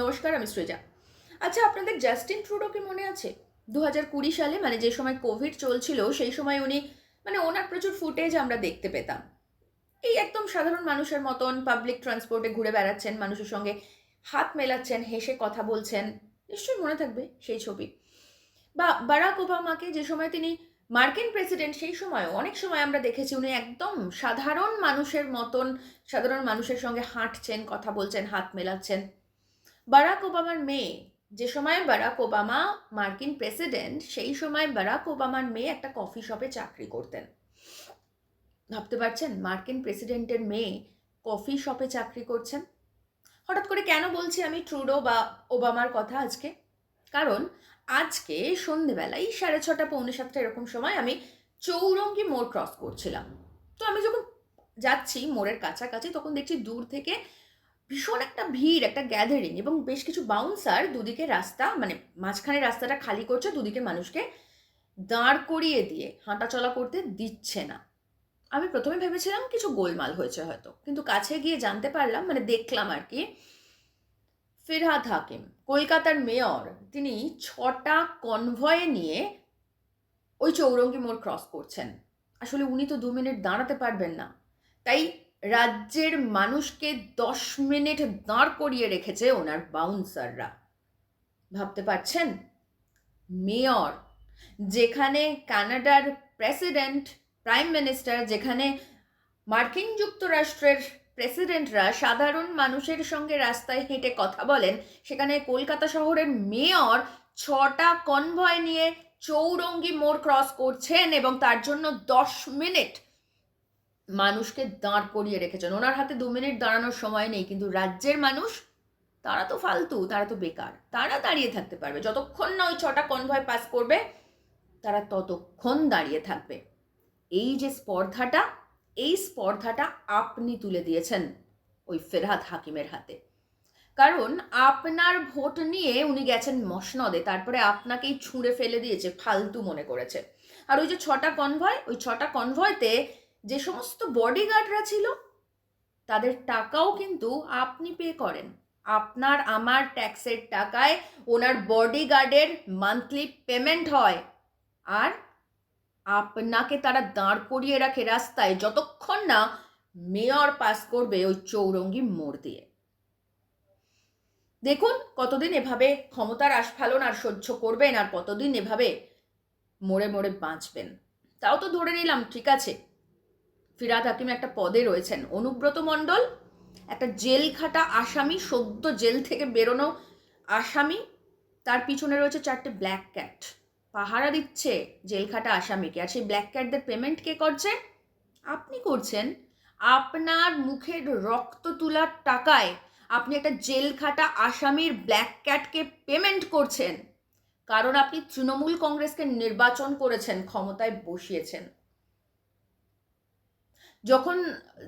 নমস্কার, আমি সৃজা। আচ্ছা আপনাদের জাস্টিন ট্রুডোকে মনে আছে? দু হাজার কুড়ি সালে মানে যে সময় কোভিড চলছিল, সেই সময় উনি মানে ওনার প্রচুর ফুটেজ আমরা দেখতে পেতাম। এই একদম সাধারণ মানুষের মতন পাবলিক ট্রান্সপোর্টে ঘুরে বেড়াচ্ছেন, মানুষের সঙ্গে হাত মেলাচ্ছেন, হেসে কথা বলছেন, নিশ্চয়ই মনে থাকবে সেই ছবি। বা বারাক ওবামাকে যে সময় তিনি মার্কিন প্রেসিডেন্ট, সেই সময়ও অনেক সময় আমরা দেখেছি উনি একদম সাধারণ মানুষের মতন, সাধারণ মানুষের সঙ্গে হাঁটছেন, কথা বলছেন, হাত মেলাচ্ছেন। বারাক ওবামার মেয়ে, যে সময় বারাক ওবামা মার্কিন প্রেসিডেন্ট, সেই সময় বারাক ওবামার মেয়ে একটা কফি শপে চাকরি করতেন। ভাবতে পারছেন মার্কিন প্রেসিডেন্টের মেয়ে কফি শপে চাকরি করছেন? হঠাৎ করে কেন বলছি আমি ট্রুডো বা ওবামার কথা আজকে? কারণ আজকে সন্ধেবেলায় সাড়ে ছটা, পৌনে সাতটা এরকম সময় আমি চৌরঙ্গি মোড় ক্রস করছিলাম। তো আমি যখন যাচ্ছি মোড়ের কাছাকাছি, তখন দেখছি দূর থেকে ভীষণ একটা ভিড়, একটা গ্যাদারিং এবং বেশ কিছু বাউন্সার দুদিকে রাস্তা মানে মাঝখানে রাস্তাটা খালি করছে, দুদিকে মানুষকে দাঁড় করিয়ে দিয়ে হাঁটাচলা করতে দিচ্ছে না। আমি প্রথমে ভেবেছিলাম কিছু গোলমাল হয়েছে হয়তো, কিন্তু কাছে গিয়ে জানতে পারলাম মানে দেখলাম আর কি, ফিরহাদ হাকিম, কলকাতার মেয়র তিনি ছটা কনভয়ে নিয়ে ওই চৌরঙ্গি মোড় ক্রস করছেন। আসলে উনি তো দু মিনিট দাঁড়াতে পারবেন না। তাই রাজ্যের মানুষকে দশ মিনিট দাঁড় করিয়ে রেখেছে ওনার বাউন্সাররা। ভাবতে পারছেন? মেয়র, যেখানে কানাডার প্রেসিডেন্ট, প্রাইম মিনিস্টার, যেখানে মার্কিন যুক্তরাষ্ট্রের প্রেসিডেন্টরা সাধারণ মানুষের সঙ্গে রাস্তায় হেঁটে কথা বলেন, সেখানে কলকাতা শহরের মেয়র ছটা কনভয় নিয়ে চৌরঙ্গি মোড় ক্রস করছেন এবং তার জন্য দশ মিনিট মানুষকে দাঁড় করিয়ে রেখেছেন। ওনার হাতে দু মিনিট দাঁড়ানোর সময় নেই, কিন্তু রাজ্যের মানুষ, তারা তো ফালতু, তারা তো বেকার। তারা দাঁড়িয়ে থাকতে পারবে। যতক্ষণ না ওই ছটা কনভয় পাস করবে, তারা ততক্ষণ দাঁড়িয়ে থাকবে। এই যে স্পর্ধাটা, এই স্পর্ধাটা আপনি তুলে দিয়েছেন ওই ফেরহাদ হাকিমের হাতে। কারণ আপনার ভোট নিয়ে উনি গেছেন মসনদে, তারপরে আপনাকেই ছুঁড়ে ফেলে দিয়েছে, ফালতু মনে করেছে। আর ওই যে ছটা কনভয় ওই ছটা কনভয়তে যে সমস্ত বডিগার্ডরা ছিল, তাদের টাকাও কিন্তু আপনি পে করেন। আপনার, আমার ট্যাক্সের টাকায় ওনার বডিগার্ডের মান্থলি পেমেন্ট হয়। আর আপনাকে তারা দাঁড় করিয়ে রাখে রাস্তায় যতক্ষণ না মেয়র পাস করবে ওই চৌরঙ্গি মোড় দিয়ে। দেখুন কতদিন এভাবে ক্ষমতার আস্ফালন আর সহ্য করবেন আর কতদিন এভাবে মোড়ে মোড়ে বাঁচবেন। তাও তো ধরে নিলাম, ঠিক আছে। ফিরাদ হাকিম একটা পদে রয়েছেন। অনুব্রত মণ্ডল, একটা জেল খাটা আসামি, সদ্য জেল থেকে বেরোনো আসামি, তার পিছনে রয়েছে চারটে ব্ল্যাক ক্যাট। পাহারা দিচ্ছে জেলখাটা আসামিকে। আর সেই ব্ল্যাক ক্যাটদের পেমেন্ট কে করছে? আপনি করছেন। আপনার মুখের রক্ত তোলার টাকায় আপনি একটা জেলখাটা আসামির ব্ল্যাক ক্যাটকে পেমেন্ট করছেন। কারণ আপনি তৃণমূল কংগ্রেসকে নির্বাচন করেছেন, ক্ষমতায় বসিয়েছেন। যখন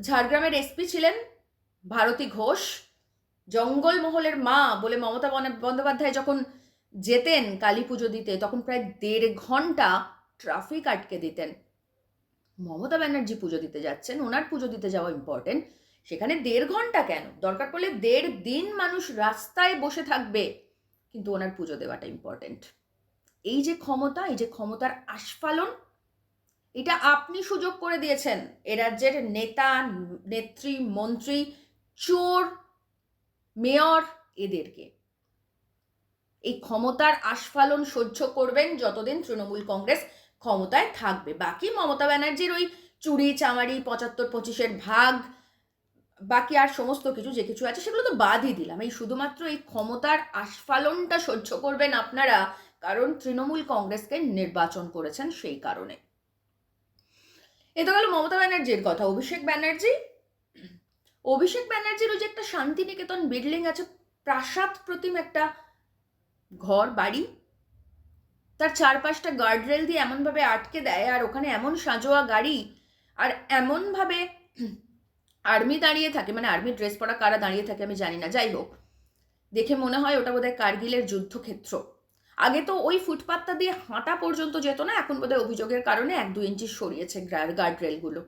ঝাড়গ্রামের এসপি ছিলেন ভারতী ঘোষ, জঙ্গলমহলের মা বলে মমতা বন্দ্যোপাধ্যায় যখন যেতেন কালী পুজো দিতে, তখন প্রায় দেড় ঘণ্টা ট্রাফিক আটকে দিতেন। মমতা ব্যানার্জি পুজো দিতে যাচ্ছেন, ওনার পুজো দিতে যাওয়া ইম্পর্টেন্ট সেখানে দেড় ঘণ্টা কেন? দরকার পড়লে দেড় দিন মানুষ রাস্তায় বসে থাকবে, কিন্তু ওনার পুজো দেওয়াটা ইম্পর্টেন্ট এই যে ক্ষমতা, এই যে ক্ষমতার আস্ফালন এটা আপনি সুযোগ করে দিয়েছেন। এ রাজ্যের নেতা, নেত্রী, মন্ত্রী, চোর, মেয়র এদেরকে। এই ক্ষমতার আস্ফালন সহ্য করবেন যতদিন তৃণমূল কংগ্রেস ক্ষমতায় থাকবে। বাকি মমতা ব্যানার্জির ওই চুরি, চামারি, পঁচাত্তর, পঁচিশের ভাগ, বাকি আর সমস্ত কিছু, যে কিছু আছে, সেগুলো তো বাদই দিলাম। এই শুধুমাত্র এই ক্ষমতার আস্ফালনটা সহ্য করবেন আপনারা, কারণ তৃণমূল কংগ্রেসকে নির্বাচন করেছেন সেই কারণে। এ তো গেল মমতা ব্যানার্জির কথা, অভিষেক ব্যানার্জি। অভিষেক ব্যানার্জির ওই যে একটা শান্তিনিকেতন বিল্ডিং আছে, প্রাসাদ প্রতিম একটা ঘর, বাড়ি, তার চারপাশটা গার্ডরেল দিয়ে এমনভাবে আটকে দেয়, আর ওখানে এমন সাজোয়া গাড়ি, আর এমনভাবে আর্মি দাঁড়িয়ে থাকে মানে আর্মি ড্রেস পরা কারা দাঁড়িয়ে থাকে আমি জানি না, যাই হোক, দেখে মনে হয় ওটা বোধহয় কার্গিলের যুদ্ধক্ষেত্র। আগে তো ওই ফুটপাতটা দিয়ে হাঁটা পর্যন্ত যেত না, এখন বোধহয় অভিযোগের কারণে এক দু ইঞ্চি সরিয়েছে গার্ডরেলগুলো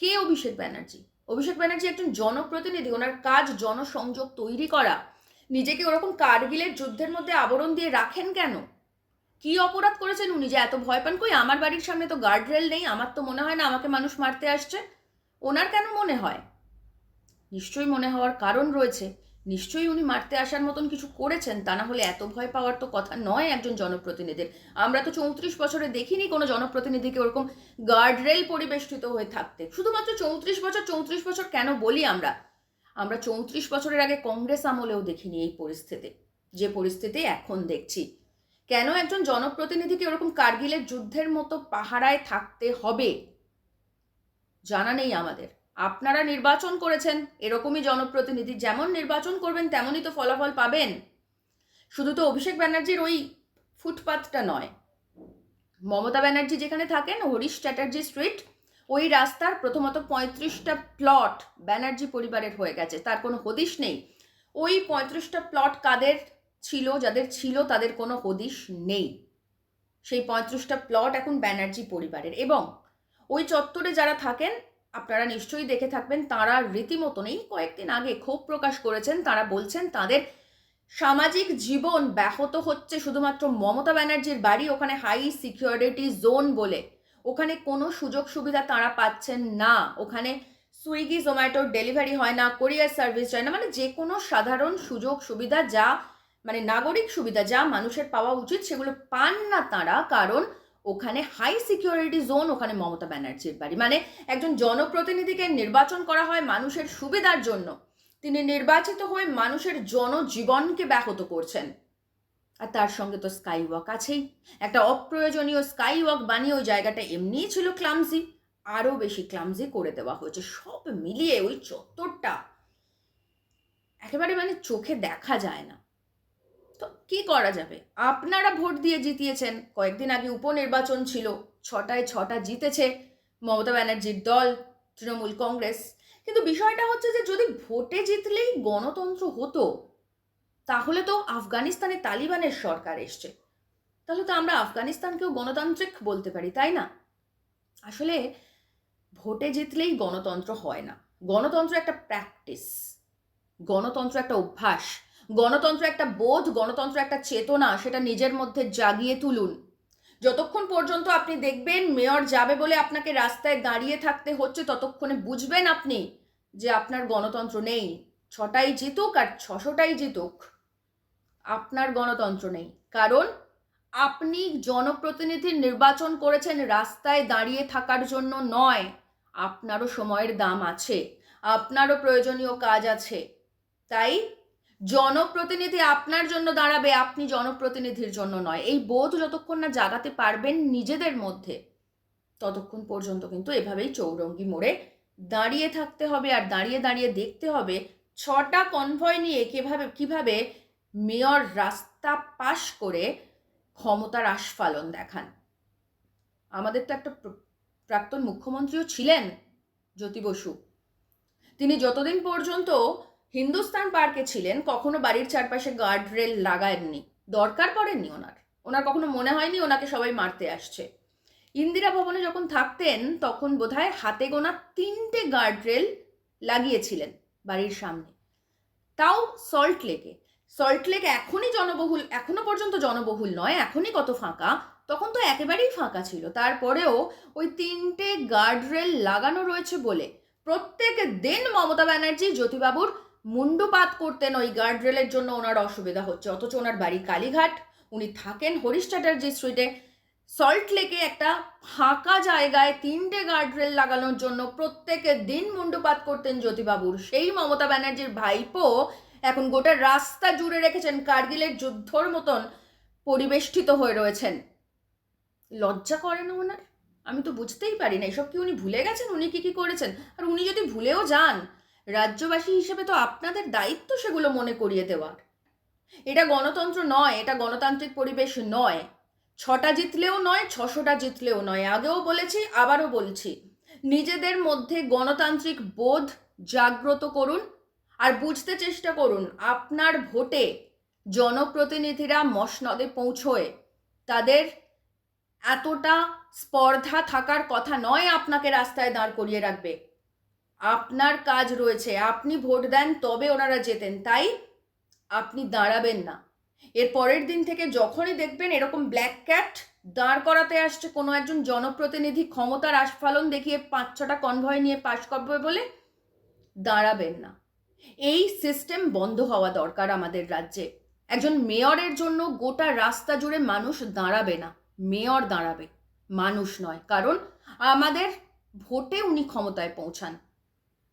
কে অভিষেক ব্যানার্জি? অভিষেক ব্যানার্জি একজন জনপ্রতিনিধি, ওনার কাজ জনসংযোগ তৈরি করা। নিজেকে ওরকম কার্গিলের যুদ্ধের মধ্যে আবরণ দিয়ে রাখেন কেন? কি অপরাধ করেছেন উনি যে এত ভয় পান? কই, আমার বাড়ির সামনে তো গার্ড রেল নেই, আমার তো মনে হয় না আমাকে মানুষ মারতে আসছে। ওনার কেন মনে হয়? নিশ্চয়ই মনে হওয়ার কারণ রয়েছে। নিশ্চয়ই উনি মারতে আসার মতন কিছু করেছেন, তা না হলে এত ভয় পাওয়ার তো কথা নয় একজন জনপ্রতিনিধির। আমরা তো চৌত্রিশ বছরে দেখিনি কোনো জনপ্রতিনিধিকে ওরকম গার্ডরেল পরিবেষ্টিত হয়ে থাকতে। শুধুমাত্র চৌত্রিশ বছর চৌত্রিশ বছর কেন বলি আমরা? আমরা চৌত্রিশ বছরের আগে কংগ্রেস আমলেও দেখিনি এই পরিস্থিতি। যে পরিস্থিতি এখন দেখছি। কেন একজন জনপ্রতিনিধিকে ওরকম কার্গিলের যুদ্ধের মতো পাহারায় থাকতে হবে? জানা নেই আমাদের। আপনারা নির্বাচন করেছেন, এরকমই জনপ্রতিনিধি যেমন নির্বাচন করবেন, তেমনই তো ফলাফল পাবেন। শুধু তো অভিষেক ব্যানার্জির ওই ফুটপাথটা নয়। মমতা ব্যানার্জি যেখানে থাকেন, হরিশ চ্যাটার্জি স্ট্রিট, ওই রাস্তার প্রথমত পঁয়ত্রিশটা প্লট ব্যানার্জি পরিবারের হয়ে গেছে, তার কোনো হদিশ নেই। ওই পঁয়ত্রিশটা প্লট কাদের ছিল, যাদের ছিল, তাদের কোনো হদিশ নেই। সেই পঁয়ত্রিশটা প্লট এখন ব্যানার্জি পরিবারের। এবং ওই চত্বরে যারা থাকেন আপনারা নিশ্চয়ই দেখে থাকবেন, তারা রীতিমতন এই কয়েকদিন আগে ক্ষোভ প্রকাশ করেছেন। তারা বলছেন, তাদের সামাজিক জীবন ব্যাহত হচ্ছে শুধুমাত্র মমতা ব্যানার্জির বাড়ি, ওখানে হাই সিকিউরিটি জোন বলে। ওখানে কোনো সুযোগ সুবিধা তারা পাচ্ছেন না। ওখানে সুইগি জোম্যাটোর ডেলিভারি হয় না কোরিয়ার সার্ভিস যায় না। মানে যে কোনো সাধারণ সুযোগ সুবিধা যা মানে নাগরিক সুবিধা যা মানুষের পাওয়া উচিত, সেগুলো পান না তারা। কারণ ওখানে হাই সিকিউরিটি জোন ওখানে মমতা ব্যানার্জির বাড়ি। মানে একজন জনপ্রতিনিধিকে নির্বাচন করা হয় মানুষের সুবিধার জন্য। তিনি নির্বাচিত হয়ে মানুষের জনজীবনকে ব্যাহত করছেন। আর তার সঙ্গে তো স্কাই ওয়াক আছেই। একটা অপ্রয়োজনীয় স্কাই ওয়াক বানিয়ে ওই জায়গাটা এমনিই ছিল ক্লামজি আরও বেশি ক্লামজি করে দেওয়া হয়েছে। সব মিলিয়ে ওই চত্বরটা একেবারে মানে চোখে দেখা যায় না। তো কি করা যাবে? আপনারা ভোট দিয়ে জিতিয়েছেন। কয়েকদিন আগে উপনির্বাচন ছিল। ছটায় ছটা জিতেছে মমতা ব্যানার্জির দল, তৃণমূল কংগ্রেস। কিন্তু বিষয়টা হচ্ছে যে, যদি ভোটে জিতলেই গণতন্ত্র হতো, তাহলে তো আফগানিস্তানে তালিবানের সরকার এসছে। তাহলে তো আমরা আফগানিস্তানকেও গণতান্ত্রিক বলতে পারি, তাই না? আসলে ভোটে জিতলেই গণতন্ত্র হয় না। গণতন্ত্র একটা প্র্যাকটিস গণতন্ত্র একটা অভ্যাস। গণতন্ত্র একটা বোধ, গণতন্ত্র একটা চেতনা, সেটা নিজের মধ্যে জাগিয়ে তুলুন। যতক্ষণ পর্যন্ত আপনি দেখবেন মেয়র যাবে বলে আপনাকে রাস্তায় দাঁড়িয়ে থাকতে হচ্ছে, ততক্ষণে বুঝবেন আপনি যে আপনার গণতন্ত্র নেই। ছটাই জিতুক আর ছশোটাই জিতুক, আপনার গণতন্ত্র নেই। কারণ আপনি জনপ্রতিনিধির নির্বাচন করেছেন রাস্তায় দাঁড়িয়ে থাকার জন্য নয়, আপনারও সময়ের দাম আছে, আপনারও প্রয়োজনীয় কাজ আছে। তাই জনপ্রতিনিধি আপনার জন্য দাঁড়াবে, আপনি জনপ্রতিনিধির জন্য নয়। এই বোধ যতক্ষণ না জাগাতে পারবেন নিজেদের মধ্যে, ততক্ষণ পর্যন্ত কিন্তু এভাবেই চৌরঙ্গি মোড়ে দাঁড়িয়ে থাকতে হবে আর দাঁড়িয়ে দাঁড়িয়ে দেখতে হবে ছটা কনভয় নিয়ে কীভাবে, কীভাবে মেয়র রাস্তা পাশ করে ক্ষমতার আস্ফালন দেখান। আমাদের তো একটা প্রাক্তন মুখ্যমন্ত্রীও ছিলেন জ্যোতি বসু। তিনি যতদিন পর্যন্ত হিন্দুস্তান পার্কে ছিলেন, কখনো বাড়ির চারপাশে গার্ড রেল লাগায়নি দরকার পড়েননি ওনার। ওনার কখনো মনে হয়নি ওনাকে সবাই মারতে আসছে। ইন্দিরা ভবনে যখন থাকতেন, তখন বোধহয় হাতে গোনা তিনটে গার্ড রেল লাগিয়েছিলেন বাড়ির সামনে। তাও সল্ট লেকে সল্ট লেক এখনই জনবহুল, এখনও পর্যন্ত জনবহুল নয়, এখনই কত ফাঁকা। তখন তো একেবারেই ফাঁকা ছিল। তারপরেও ওই তিনটে গার্ড রেল লাগানো রয়েছে বলে প্রত্যেক দিন মমতা ব্যানার্জি, জ্যোতিবাবুর মুন্ডুপাত করতেন ওই গার্ড রেলের জন্য ওনার অসুবিধা হচ্ছে। অথচ ওনার বাড়ি কালীঘাট। উনি থাকেন হরিশ চ্যাটার্জি স্ট্রিটে সল্ট লেকে একটা ফাঁকা জায়গায় তিনটে গার্ড রেল লাগানোর জন্য প্রত্যেকের দিন মুন্ডুপাত করতেন জ্যোতিবাবুর সেই মমতা ব্যানার্জির ভাইপো এখন গোটা রাস্তা জুড়ে রেখেছেন, কার্গিলের যুদ্ধর মতন পরিবেষ্টিত হয়ে রয়েছেন। লজ্জা করে না ওনার? আমি তো বুঝতেই পারি না, এসব কি উনি ভুলে গেছেন? উনি কি কি করেছেন? আর উনি যদি ভুলেও যান রাজ্যবাসী হিসেবে তো আপনাদের দায়িত্ব সেগুলো মনে করিয়ে দেওয়ার এটা গণতন্ত্র নয়, এটা গণতান্ত্রিক পরিবেশ নয়। ছটা জিতলেও নয়, ছশোটা জিতলেও নয়। আগেও বলেছি, আবারও বলছি। নিজেদের মধ্যে গণতান্ত্রিক বোধ জাগ্রত করুন আর বুঝতে চেষ্টা করুন, আপনার ভোটে জনপ্রতিনিধিরা মসনদে পৌঁছয় তাদের এতটা স্পর্ধা থাকার কথা নয়, আপনাকে রাস্তায় দাঁড় করিয়ে রাখবে। আপনার কাজ রয়েছে, আপনি ভোট দেন তবে ওনারা জেতেন, তাই আপনি দাঁড়াবেন না। এর পরের দিন থেকে যখনই দেখবেন এরকম ব্ল্যাক ক্যাট দাঁড় করাতে আসছে, কোনো একজন জনপ্রতিনিধি ক্ষমতার আস্ফালন দেখিয়ে পাঁচ ছটা কনভয় নিয়ে পাশ করবে বলে দাঁড়াবেন না। এই সিস্টেম বন্ধ হওয়া দরকার আমাদের রাজ্যে। একজন মেয়রের জন্য গোটা রাস্তা জুড়ে মানুষ দাঁড়াবে না, মেয়র দাঁড়াবে, মানুষ নয়, কারণ আমাদের ভোটে উনি ক্ষমতায় পৌঁছান।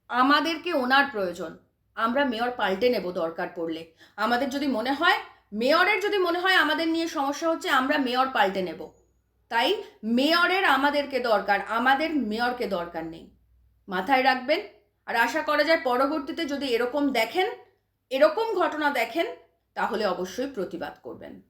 আমাদেরকে ওনার প্রয়োজন। আমরা মেয়র পাল্টে নেব দরকার পড়লে। আমাদের যদি মনে হয়, মেয়রের যদি মনে হয় আমাদের নিয়ে সমস্যা হচ্ছে, আমরা মেয়র পাল্টে নেব। তাই মেয়রের আমাদেরকে দরকার, আমাদের মেয়রকে দরকার নেই। মাথায় রাখবেন। আর আশা করা যায় পরবর্তীতে যদি এরকম দেখেন, এরকম ঘটনা দেখেন, তাহলে অবশ্যই প্রতিবাদ করবেন।